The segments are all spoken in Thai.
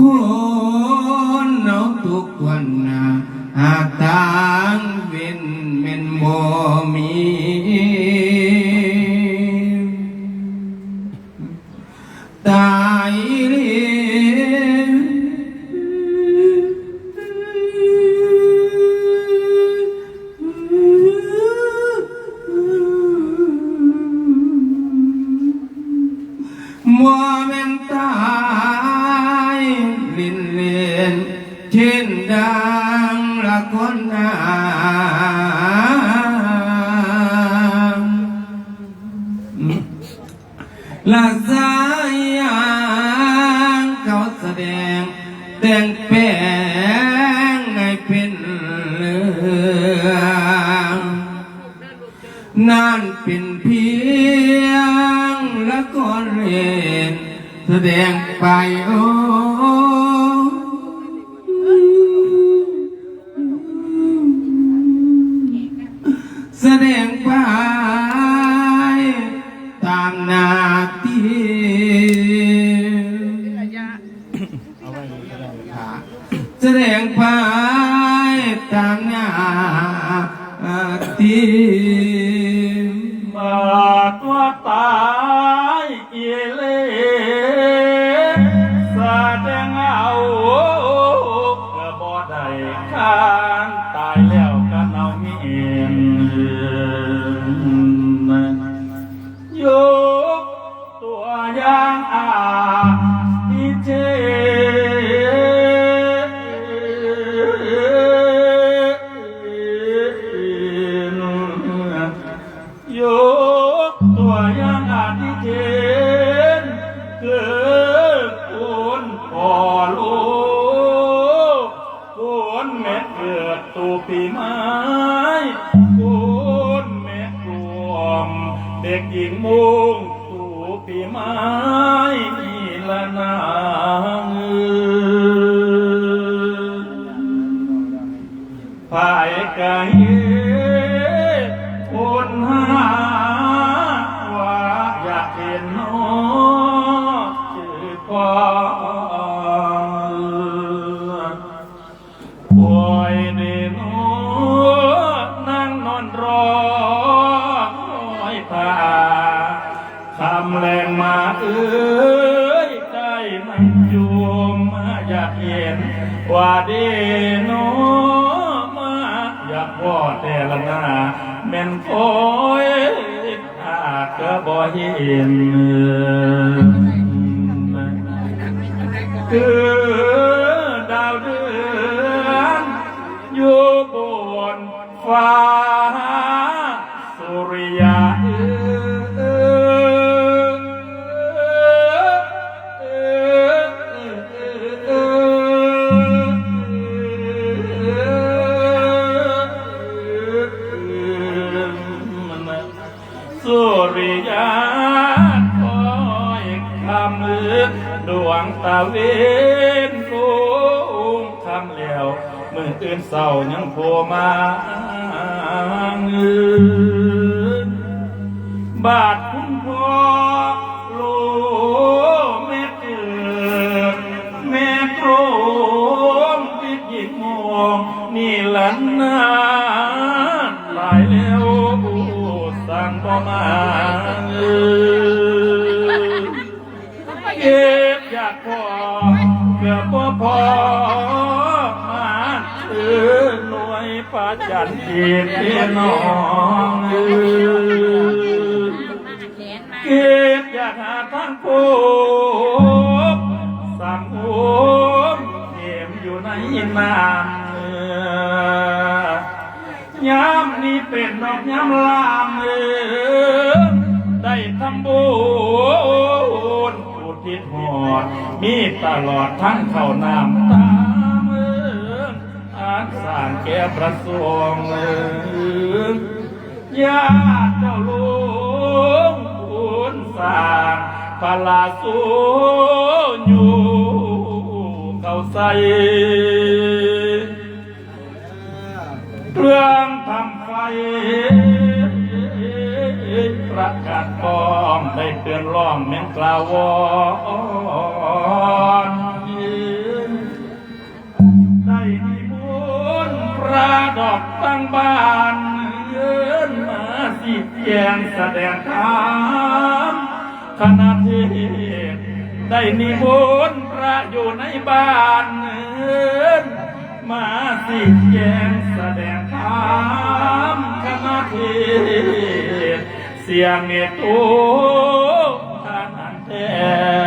คนเอาทุกคนนะหากทางเว้นเม่นบ่มีตายเรีมัวแม่นตายลินเลีย นเช่นดังละคนนางละสายยางเขาแสดงแต่งแปลงให้เป็นเรื่องนั่นเป็นเพียงละครเล่นแสดงไปโอ้ งตูปีไม้มีละนางเอ้ยภายกายคนหาว่าอยากเห็นน้อจือคว เดโนมาอยากพ่อแต่ละหน้าแม่นคอยอาจก็บ่เห็นคือดาวเดือนอยู่บนฟ้า ตาเวนฟูงคำแล้วมืออื่นเศร้ายังโผล่มาเงินบาทคุณพ่อลูกแม่เกิดแม่โกรมพิจิตมองนี่หลันนานหลายแล้วสั่งบ่มาเออ พอเกือบบ่พอมาเออหน่วยประจันเกียรติน้องเออเก็บอยากหาทางโคบสั่งโอบเก็บอยู่ในน้ำเอ่อยามนี้เป็นดอกยามลามเออได้ทำบุญอุทิศหอด มีตลอดทั้งเข้าน้ำตามเอออาสางแก่ประสงค์เออญาติเจ้าลุงคุณสางพลาสูอยู่เขาใส่เครื่องทำไฟประกาศกองได้เตือนร้องแม่งกล่าวว อนยืนได้นิมนต์พระดอกตั้งบ้านเยืนมาสิเพียงแสดงธรรมขณะที่ได้นิมนต์พระอยู่ในบ้านเยืนมาสิแพียงแสดงธรรมขณะที่เสียงเมตุ Yeah.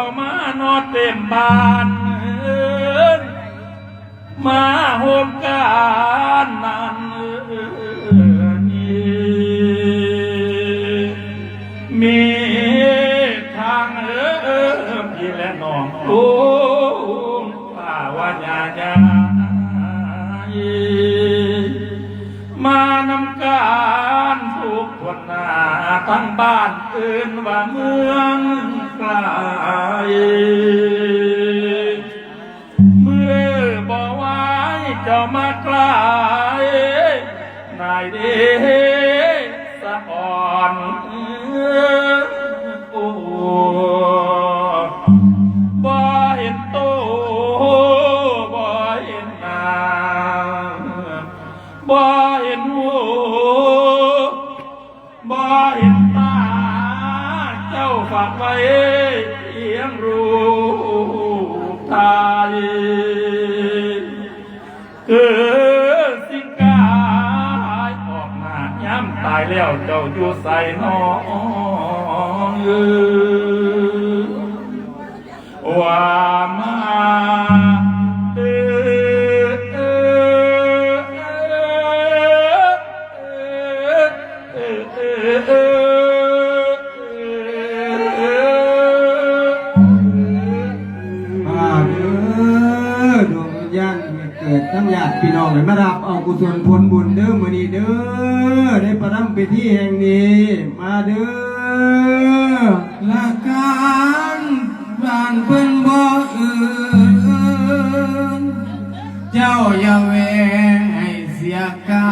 ามานอนเต็มบ้านเออมาโฮมการนั้นนี่มีทางเอิมพี่และน้องลุงป่าวาญาญามานำการทุกคนหน้าทั้งบ้านอื่นว่าเมือง เจ้าอยู่ใส่น้องเออ ทั้งญาติพี่น้องให้มารับเอากุศลผลบุญเด้อมื้อนี้เด้อได้ประทับพิธีแห่งนี้ มาเด้อละการบ้านเพิ่นบ่อื่นเจ้าอย่าแวงให้เสียกา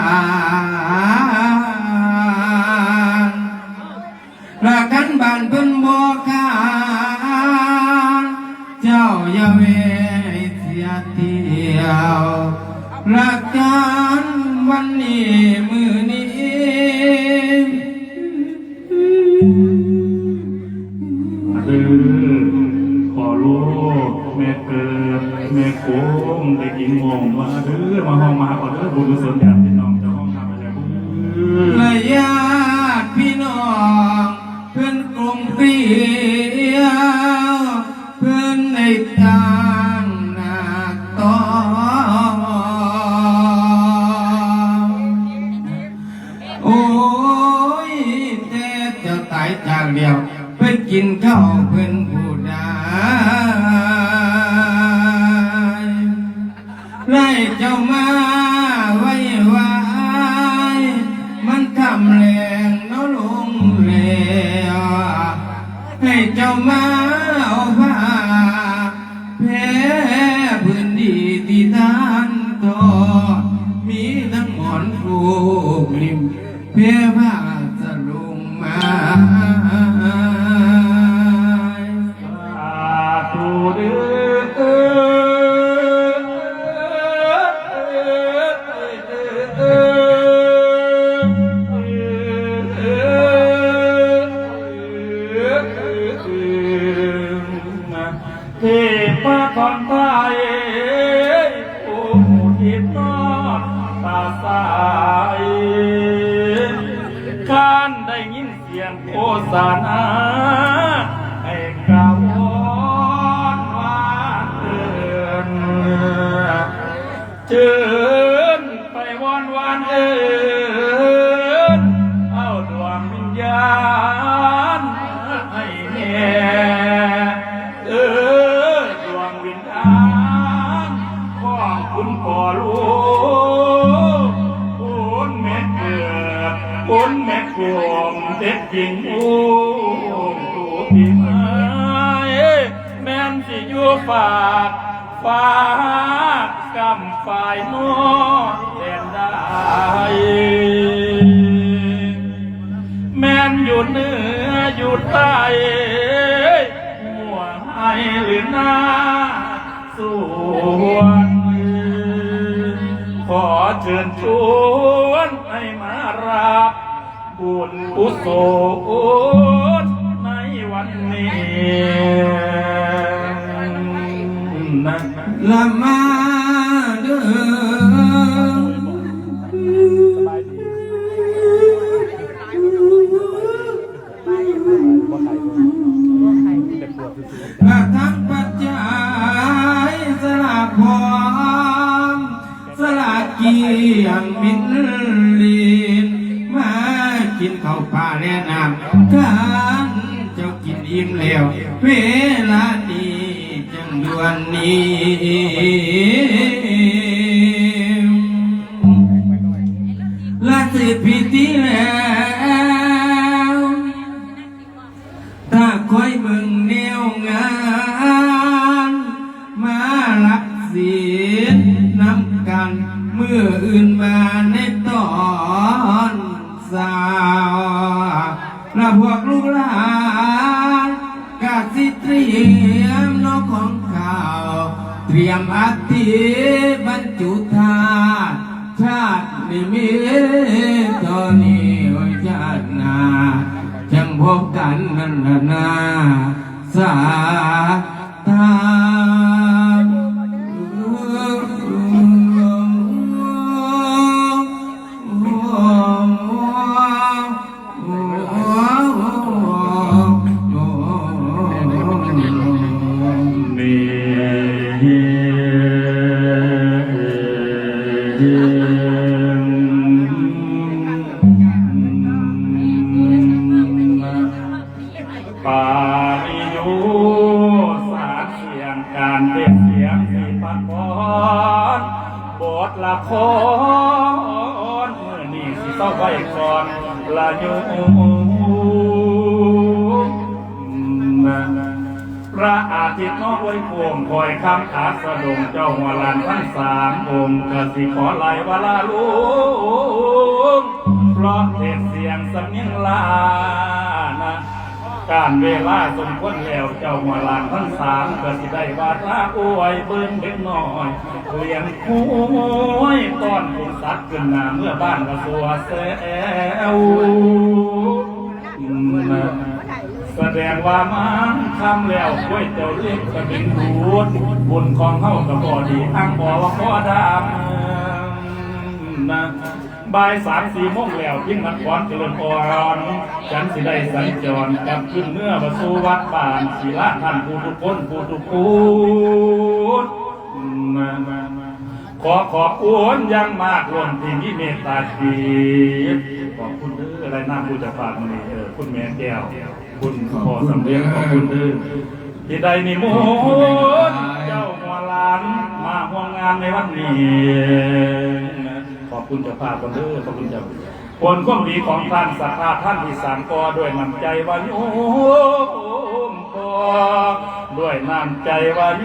รละกันบ้านเพิ่นบ่การเจ้าอย่าเว รักกันวันนี้มือนี้เออขอลูกแม่เกิดแม่โค้งเด็กหญิงมองมาเด้อมาห้องมาขอเด้อบุญกุศลญาติพี่น้องเจ้าห้องทำอะไรบุญและญาติพี่น้องเพื่อนกลมเกลียวเพื่อนในทา เทพทอนไทยผู้ทิพนอตาสายการได้ยินเสียงโอสานา สวนคขอเชิญชวนให้มารับบุญกุศลในวันนี้นะละมา งมินลีนมากินข้าวปลาแนะนำกันเจ้ากินอิ่มแล้ว เวลานี้จังดวนนี้ละสิพิธีแล้วถ้าคอยเบิ่งแนวงาน มารักศีลน้ำกัน มื่ออื่นมาในตอนสาวและพวกลูกหลานกาสิเตรียมนอกของข่าว เตรียมอัฐิบรรจุธาตุชาตินิมิตตอนนี้โอ้ยชาตินาจังพบกันนั่นละนาสา ละครเมื่อนี้สิต้องไว้ก่อนละโยพระอาทิตย์น้อยพวงคอยคำขาสะดงเจ้าหัวลานทั้งสามองค์กสิขอไล่วลาลุงเพราะเทศเสียงสำเนียงลา การเวลาสมควรแล้วเจ้าหัวลานทั้งสามก็สิได้วาทาอวยเบิ่งเด็กน้อยเลี้ยงคุ้ยต้อนคุณสัตว์ขึ้นหน้าเมื่อบ้านกระสัวแซวแสดงว่ามันทำแล้วก้วยเจ้าเล็กก็เป็นรูดบุญของเฮาก็บ่ดีทั้งบ่ว่าขอดำนะ บ่ายสามสี่โมงแล้วพิงนครเจริญพรฉันสิได้สัญจรกลับขึ้นเมื่อมาสู่วัดบ้านศิลาท่านผู้ทุกคนผู้ทุกคนขอขอบคุณยังมากล้นที่มีเมตตาดีขอบคุณเด้ออะไรน้ำผู้จะฝากมานี่เออคุณแม่แก้วคุณพ่อสำเร็จขอบคุณเด้อที่ได้นิมนต์เจ้าหัวหลานมาห่วงงานในวันนี้ คุณจ้าภาพคนเด้อขอบคุณเจ้าผลความดีของท่านศรัทธาท่านที่สามกอด้วยน้ำใจว่าโยมกอด้วยน้ำใจว่าโย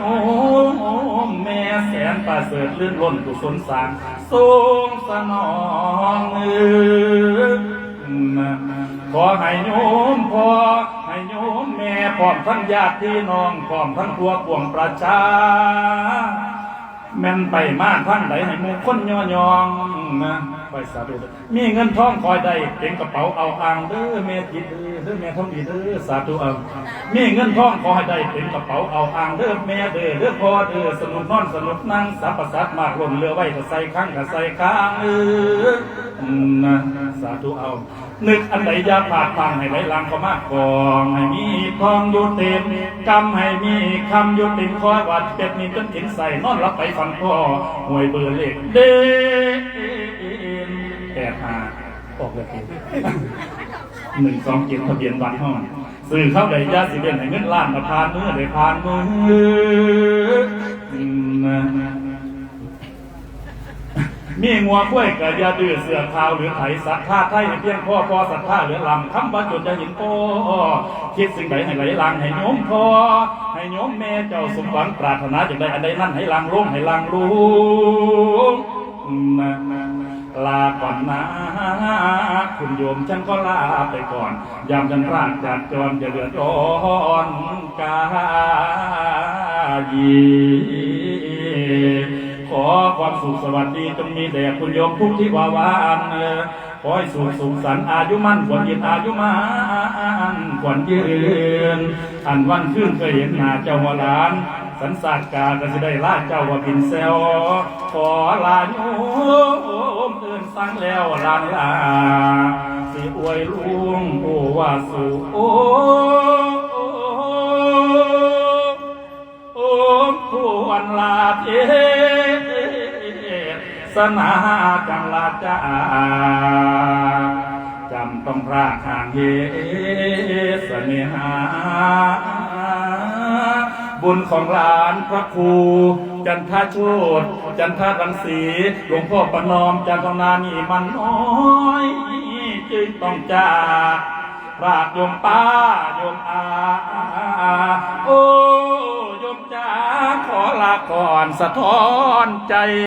มแม่แสนประเสริฐลื่นล้นกุศลสางทรงสนองเออขอให้โยมพอให้โยมแม่พร้อมทั้งญาติพี่น้องพร้อมทั้งครัวปวงประชา แม่นไปมากทั้งใดให้มูคนย่อยองนะไปสาธุเด้อมีเงินทองคอยได้เต็มกระเป๋าเอาอ่างเด้อแม่จิตเด้อเด้อแม่ทำดีเด้อสาธุเอามีเงินทองคอยได้เต็มกระเป๋าเอาอ่างเด้อแม่เด้อเด้อพ่อเด้อสนุนนอนสนุกนั่งสัพพสัตว์มากล้นเรือไว้ก็ใส่ข้างก็ใส่ข้างเออนะสาธุเอา นึกอันใดยาผาดฟังให้ไหลลังก็มากกองให้มีทองอยู่เต็มกำให้มีคำอยู่เต็มคอยวัดเป็ดมีจนกินใส่นอนรับไปฟันพ่อหวยเบอร์เลขเด้แปดห้าออกเลยหนึ่งสองเจ็ดทะเบียนวัดห้องสื่อเข้าใดยาสิเด่นให้เงินล้านมาพานมือได้พานมือ มีงัวกล้วยกะยาดื้อเสือขาวหรือไถสัตว์ท่าไทยให้เพียงพ่อพอสัตว์ท่าเหลือลำคำบัจนจะเห็นพ่อคิดสิ่งใดให้ไหลลังให้โยมพอให้โยมแม่เจ้าสมหวังปรารถนาจังใดอันใดนั่นให้ลังลงให้ลังลุงนะลาก่อนนะคุณโยมฉันก็ลาไปก่อน ยามจันทราชจัดจรจะเดือดร้อนกาย ขอความสุขสวัสดีจงมีแด่คุณโยมทุกที่วาวานขอให้สุขสุขสันต์อายุมั่นควรยืนอายุมันควรยืนอันวันขึ้นเคยเห็นหน้าเจ้าหัวหลาน สันสาดกาก็จะได้ลาเจ้าว่าพินเซลขอลาโยมเอื่นสั่งแล้วลานลาสิอวยลุงโอวาสุโอ วรลาเทสนาจังลาจาจำต้องพรากห่างเยเนหา บุญของหลานพระครู จันทโชดจันทรังสีหลวงพ่อประนอมจันทนานี่มันน้อยจึงต้องจากรากโยมป้าโยมอา โอ้ ขอลาก่อนสะท้อนใจ